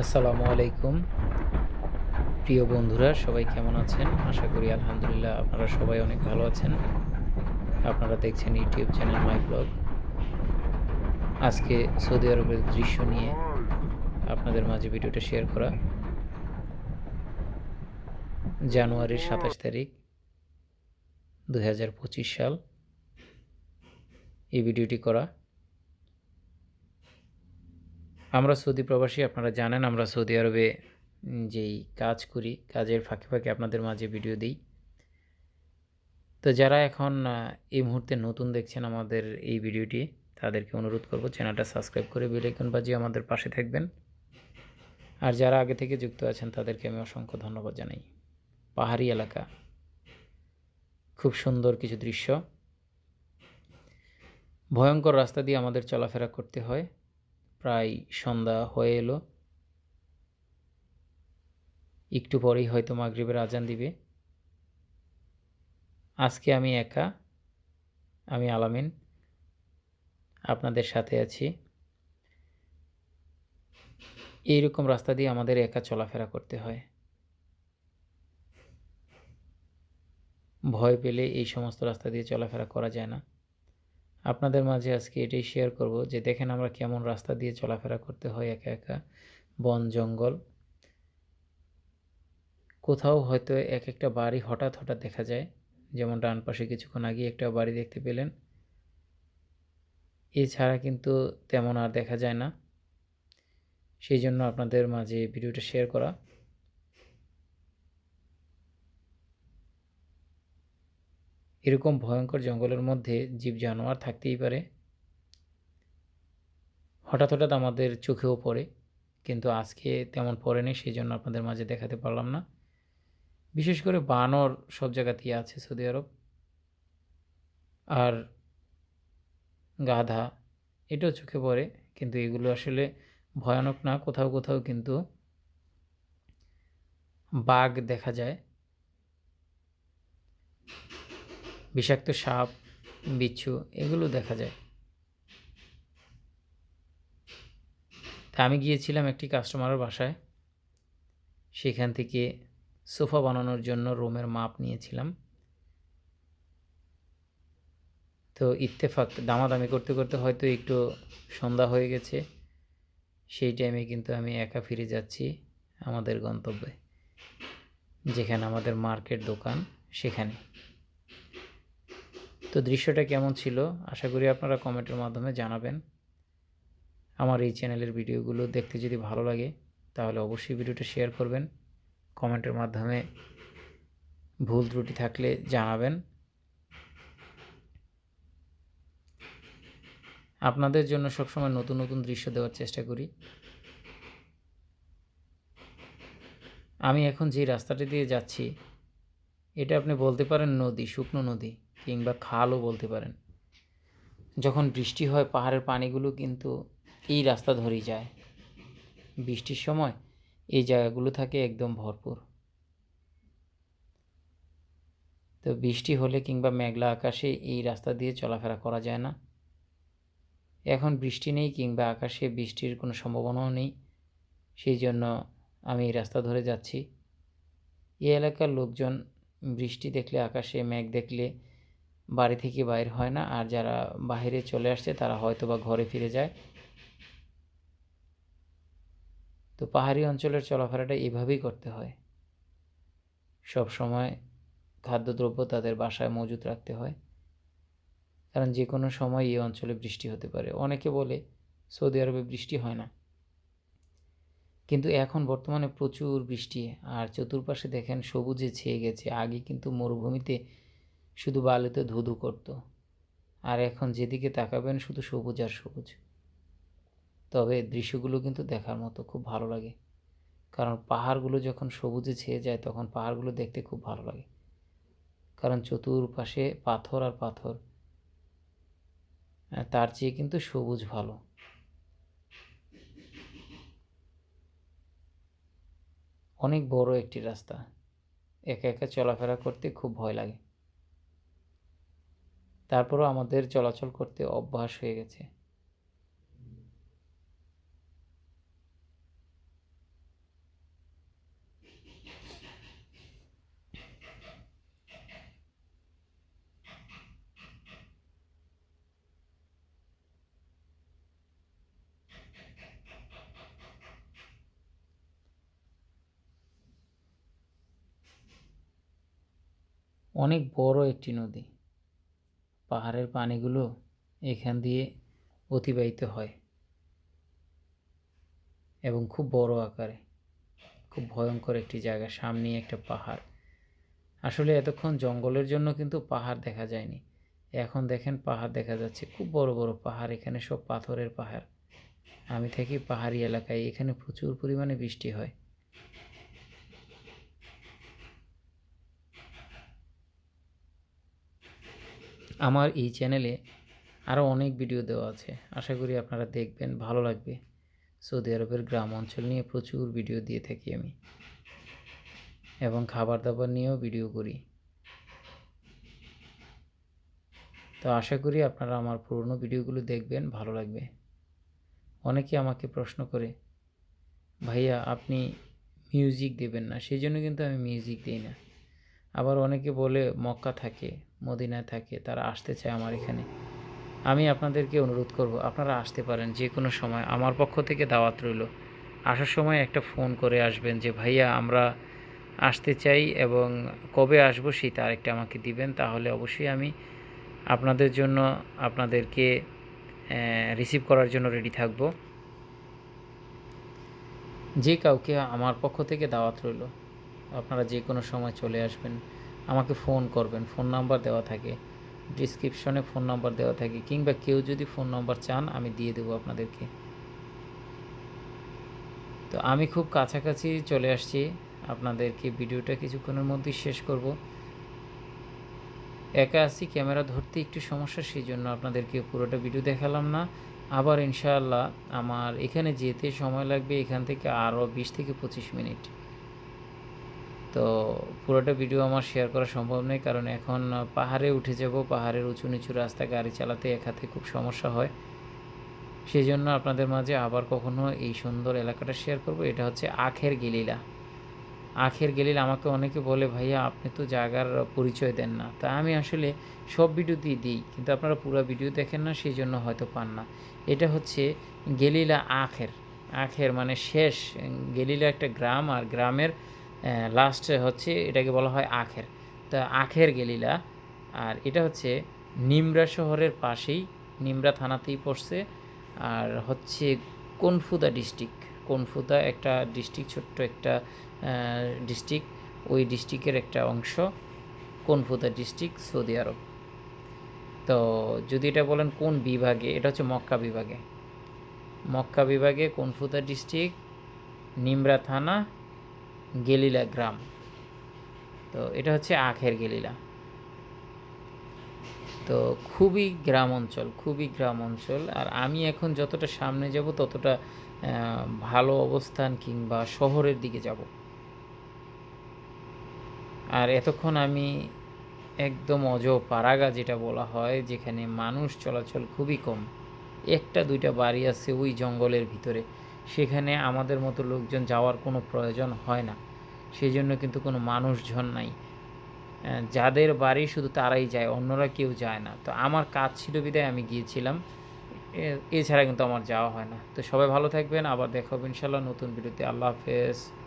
আসসালামু আলাইকুম। প্রিয় বন্ধুরা, সবাই কেমন আছেন? আশা করি আলহামদুলিল্লাহ আপনারা সবাই অনেক ভালো আছেন। আপনারা দেখছেন ইউটিউব চ্যানেল মাই ব্লগ। আজকে সৌদি আরবের দৃশ্য নিয়ে আপনাদের মাঝে ভিডিওটা শেয়ার করা। জানুয়ারির সাতাশ তারিখ দু হাজার পঁচিশ সাল। এই ভিডিওটি করা। আমরা সৌদি প্রবাসী, আপনারা জানেন আমরা সৌদি আরবে যেই কাজ করি, কাজের ফাঁকে ফাঁকে আপনাদের মাঝে ভিডিও দিই। তো যারা এখন এই মুহূর্তে নতুন দেখছেন আমাদের এই ভিডিওটি তাদেরকে অনুরোধ করব চ্যানেলটা সাবস্ক্রাইব করে বেল আইকন বাজিয়ে আমাদের পাশে থাকবেন। আর যারা আগে থেকে যুক্ত আছেন, তাদেরকে আমি অসংখ্য ধন্যবাদ জানাই। পাহাড়ি এলাকা। খুব সুন্দর কিছু দৃশ্য। ভয়ঙ্কর রাস্তা দিয়ে আমাদের চলাফেরা করতে হয়। প্রায় সন্ধ্যা হয়ে এলো। একটু পরেই হয়তো মাগরিবের আজান দিবে। আজকে আমি একা, আমি আলামিন, আপনাদের সাথে আছি। এইরকম রাস্তা দিয়ে আমাদের একা চলাফেরা করতে হয়। ভয় পেলে এই সমস্ত রাস্তা দিয়ে চলাফেরা করা যায় না। আপনাদের মাঝে আজকে এটাই শেয়ার করব যে দেখেন আমরা কেমন রাস্তা দিয়ে চলাফেরা করতে হয় একা একা, বন, জঙ্গল। কোথাও হয়তো এক একটা বাড়ি হঠাৎ হঠাৎ দেখা যায়। যেমন ডান পাশে কিছুক্ষণ আগে একটা বাড়ি দেখতে পেলেন। এছাড়া কিন্তু তেমন আর দেখা যায় না। সেই জন্য আপনাদের মাঝে ভিডিওটা শেয়ার করা। এরকম ভয়ঙ্কর জঙ্গলের মধ্যে জীব জানোয়ার থাকতেই পারে। হঠাৎ হঠাৎ আমাদের চোখেও পড়ে, কিন্তু আজকে তেমন পড়েনি সেই জন্য আপনাদের মাঝে দেখাতে পারলাম না। বিশেষ করে বানর সব জায়গাতেই আছে সৌদি আরব। আর গাধা, এটাও চোখে পড়ে, কিন্তু এগুলো আসলে ভয়ানক না, কোথাও কোথাও কিন্তু বাঘ দেখা যায়। বিষাক্ত সাপ, বিচ্ছু, এগুলো দেখা যায়। তা আমি গিয়েছিলাম একটি কাস্টমারের বাসায়। সেখান থেকে সোফা বানানোর জন্য রুমের মাপ নিয়েছিলাম। তো ইত্তেফাক, দামাদামি করতে করতে হয়তো একটু সন্ধ্যা হয়ে গেছে। সেই টাইমে কিন্তু আমি একা ফিরে যাচ্ছি আমাদের গন্তব্যে, যেখানে আমাদের মার্কেট দোকান সেখানে। তো দৃশ্যটা কেমন ছিল? আশা করি আপনারা কমেন্টের মাধ্যমে জানাবেন। আমার এই চ্যানেলের ভিডিওগুলো দেখতে যদি ভালো লাগে, তাহলে অবশ্যই ভিডিওটা শেয়ার করবেন। কমেন্টের মাধ্যমে ভুল ত্রুটি থাকলে জানাবেন। আপনাদের জন্য সবসময় নতুন নতুন দৃশ্য দেওয়ার চেষ্টা করি। আমি এখন যে রাস্তাটি দিয়ে যাচ্ছি, এটা আপনি বলতে পারেন নদী, শুকনো নদী। কিংবা খালও বলতে পারেন। যখন বৃষ্টি হয়, পাহাড়ের পানিগুলো কিন্তু এই রাস্তা ধরেই যায়। বৃষ্টির সময় এই জায়গাগুলো থাকে একদম ভরপুর। তো বৃষ্টি হলে কিংবা মেঘলা আকাশে এই রাস্তা দিয়ে চলাফেরা করা যায় না। এখন বৃষ্টি নেই কিংবা আকাশে বৃষ্টির কোনো সম্ভাবনাও নেই। সেই জন্য আমি এই রাস্তা ধরে যাচ্ছি। এই এলাকার লোকজন বৃষ্টি দেখলে, আকাশে মেঘ দেখলে বাড়ি থেকে বাইর হয় না। আর যারা বাইরে চলে আসছে, তারা হয়তো বা ঘরে ফিরে যায়। তো পাহাড়ি অঞ্চলের চলাফেরাটা এভাবেই করতে হয়। সব সময় খাদ্যদ্রব্য তাদের বাসায় মজুত রাখতে হয়। কারণ যে কোনো সময় এই অঞ্চলে বৃষ্টি হতে পারে। অনেকে বলে, সৌদি আরবে বৃষ্টি হয় না। কিন্তু এখন বর্তমানে প্রচুর বৃষ্টি। আর চতুর্পাশে দেখেন, সবুজে ছেয়ে গেছে। আগে কিন্তু মরুভূমিতে শুধু বালিতে ধুধু করতো। আর এখন যেদিকে তাকাবেন শুধু সবুজ আর সবুজ। তবে দৃশ্যগুলো কিন্তু দেখার মতো খুব ভালো লাগে। কারণ পাহাড়গুলো যখন সবুজে ছেয়ে যায়, তখন পাহাড়গুলো দেখতে খুব ভালো লাগে। কারণ চতুর্পাশে পাথর আর পাথর। তার চেয়ে কিন্তু সবুজ ভালো। অনেক বড় একটি রাস্তা। একা একা চলাফেরা করতে খুব ভয় লাগে। তারপরও আমাদের চলাচল করতে অভ্যাস হয়ে গেছে। অনেক বড় একটি নদী। পাহাড়ের পানিগুলো এখান দিয়ে অতিবাহিত হয় এবং খুব বড় আকারে, খুব ভয়ঙ্কর একটি জায়গা, সামনেই একটা পাহাড়। আসলে এতক্ষণ জঙ্গলের জন্য কিন্তু পাহাড় দেখা যায়নি। এখন দেখেন পাহাড় দেখা যাচ্ছে, খুব বড় বড় পাহাড়, এখানে সব পাথরের পাহাড়। আমি থাকি পাহাড়ি এলাকায়, এখানে প্রচুর পরিমাণে বৃষ্টি হয়। আমার এই চ্যানেলে আরও অনেক ভিডিও দেওয়া আছে। আশা করি আপনারা দেখবেন, ভালো লাগবে। সৌদি আরবের গ্রাম অঞ্চল নিয়ে প্রচুর ভিডিও দিয়ে থাকি আমি এবং খাবার দাবার নিয়েও ভিডিও করি। তো আশা করি আপনারা আমার পুরনো ভিডিওগুলো দেখবেন, ভালো লাগবে। অনেকে আমাকে প্রশ্ন করে, ভাইয়া, আপনি মিউজিক দেবেন না? সেই জন্য কিন্তু আমি মিউজিক দিই না। আবার অনেকে বলে, মক্কা থাকে। মদিনায় থাকে, তারা আসতে চায় আমার এখানে। আমি আপনাদেরকে অনুরোধ করব, আপনারা আসতে পারেন যে কোনো সময়। আমার পক্ষ থেকে দাওয়াত রইল। আসার সময় একটা ফোন করে আসবেন যে, ভাইয়া, আমরা আসতে চাই এবং কবে আসব সেই তারিখটা আমাকে দিবেন, তাহলে অবশ্যই আমি আপনাদের জন্য, আপনাদেরকে রিসিভ করার জন্য রেডি থাকব। যে কাউকে আমার পক্ষ থেকে দাওয়াত রইল, আপনারা যে কোনো সময় চলে আসবেন। আমাকে ফোন করবেন, ফোন নাম্বার দেওয়া থাকে ডিসক্রিপশনে ফোন নাম্বার দেওয়া থাকে, কিংবা কেউ যদি ফোন নাম্বার চান, আমি দিয়ে দেবো আপনাদেরকে। তো আমি খুব কাছাকাছি চলে আসছি, আপনাদেরকে ভিডিওটা কিছুক্ষণের মধ্যেই শেষ করব। একা আছি, ক্যামেরা ধরতে একটু সমস্যা সেই জন্য আপনাদেরকে পুরোটা ভিডিও দেখালাম না। আবার ইনশাআল্লাহ আমার এখানে যেতে সময় লাগবে, এখান থেকে আরও বিশ থেকে পঁচিশ মিনিট। তো পুরোটা ভিডিও আমার শেয়ার করা সম্ভব নয়, কারণ এখন পাহাড়ে উঠে যাব, পাহাড়ের উঁচু নিচু রাস্তা গাড়ি চালাতে এক হাতে খুব সমস্যা হয়। সেই জন্য আপনাদের মাঝে আবার কখনো এই সুন্দর এলাকাটা শেয়ার করব, এটা হচ্ছে আখের গেলিলা। আখের গেলিলা আমাকে অনেকে বলে, ভাইয়া, আপনি তো জায়গার পরিচয় দেন না। তা আমি আসলে সব ভিডিও ভিডিওতেই দিই, কিন্তু আপনারা পুরো ভিডিও দেখেন না সেই জন্য হয়তো পান না। এটা হচ্ছে গেলিলা আখের। আখের মানে শেষ। গেলিলা একটা গ্রাম, আর গ্রামের লাস্ট হচ্ছে এটাকে বলা হয় আখের। তা আখের গেলিলা, আর এটা হচ্ছে নিমরা শহরের পাশেই নিমরা থানাতেই পড়ছে। আর হচ্ছে কনফুদা ডিস্ট্রিক্ট কনফুদা একটা ডিস্ট্রিক্ট ছোট্ট একটা ডিস্ট্রিক্ট ওই ডিস্ট্রিক্টের একটা অংশ কনফুদা ডিস্ট্রিক্ট সৌদি আরব। তো যদি এটা বলেন কোন বিভাগে, এটা হচ্ছে মক্কা বিভাগে। মক্কা বিভাগে কনফুদা ডিস্ট্রিক্ট নিমরা থানা গেলিলা গ্রাম। তো এটা হচ্ছে আখের গেলিলা। তো খুবই গ্রাম অঞ্চল, খুবই গ্রাম অঞ্চল। আর আমি এখন যতটা সামনে যাব, ততটা ভালো অবস্থান কিংবা শহরের দিকে যাব। আর এতক্ষণ আমি একদম অজ পারাগা যেটা বলা হয়, যেখানে মানুষ চলাচল খুবই কম। একটা, দুইটা বাড়ি আছে ওই জঙ্গলের ভিতরে। সেখানে আমাদের মতো লোকজন যাওয়ার কোনো প্রয়োজন হয় না। সেই জন্য কিন্তু কোনো মানুষজন নাই। যাদের বাড়ি শুধু তারাই যায়, অন্যরা কেউ যায় না। তো আমার কাজ ছিল বিদায়, আমি গিয়েছিলাম। এছাড়া কিন্তু আমার যাওয়া হয় না। তো সবাই ভালো থাকবেন, আবার দেখা হবে ইনশাল্লাহ নতুন ভিডিওতে। আল্লাহ হাফেজ।